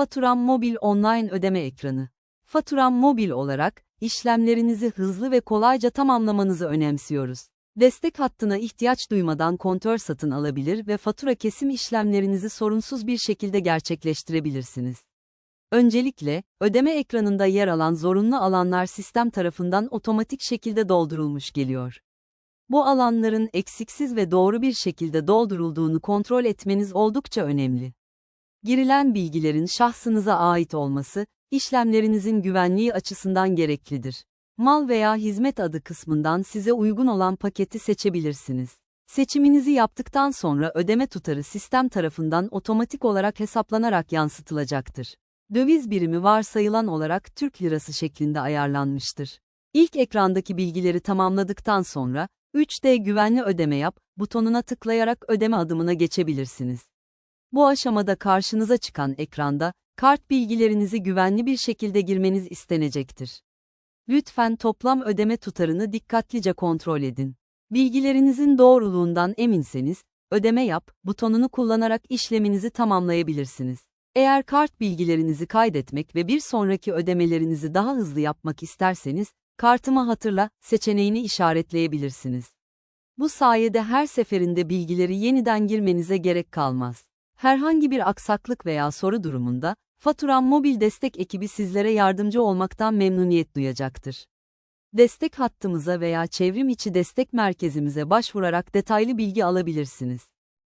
Faturam Mobil Online Ödeme Ekranı. Faturam Mobil olarak, işlemlerinizi hızlı ve kolayca tamamlamanızı önemsiyoruz. Destek hattına ihtiyaç duymadan kontör satın alabilir ve fatura kesim işlemlerinizi sorunsuz bir şekilde gerçekleştirebilirsiniz. Öncelikle, ödeme ekranında yer alan zorunlu alanlar sistem tarafından otomatik şekilde doldurulmuş geliyor. Bu alanların eksiksiz ve doğru bir şekilde doldurulduğunu kontrol etmeniz oldukça önemli. Girilen bilgilerin şahsınıza ait olması, işlemlerinizin güvenliği açısından gereklidir. Mal veya hizmet adı kısmından size uygun olan paketi seçebilirsiniz. Seçiminizi yaptıktan sonra ödeme tutarı sistem tarafından otomatik olarak hesaplanarak yansıtılacaktır. Döviz birimi varsayılan olarak Türk lirası şeklinde ayarlanmıştır. İlk ekrandaki bilgileri tamamladıktan sonra, 3D güvenli ödeme yap butonuna tıklayarak ödeme adımına geçebilirsiniz. Bu aşamada karşınıza çıkan ekranda, kart bilgilerinizi güvenli bir şekilde girmeniz istenecektir. Lütfen toplam ödeme tutarını dikkatlice kontrol edin. Bilgilerinizin doğruluğundan eminseniz, ödeme yap butonunu kullanarak işleminizi tamamlayabilirsiniz. Eğer kart bilgilerinizi kaydetmek ve bir sonraki ödemelerinizi daha hızlı yapmak isterseniz, kartımı hatırla seçeneğini işaretleyebilirsiniz. Bu sayede her seferinde bilgileri yeniden girmenize gerek kalmaz. Herhangi bir aksaklık veya soru durumunda, Faturam Mobil Destek ekibi sizlere yardımcı olmaktan memnuniyet duyacaktır. Destek hattımıza veya çevrim içi destek merkezimize başvurarak detaylı bilgi alabilirsiniz.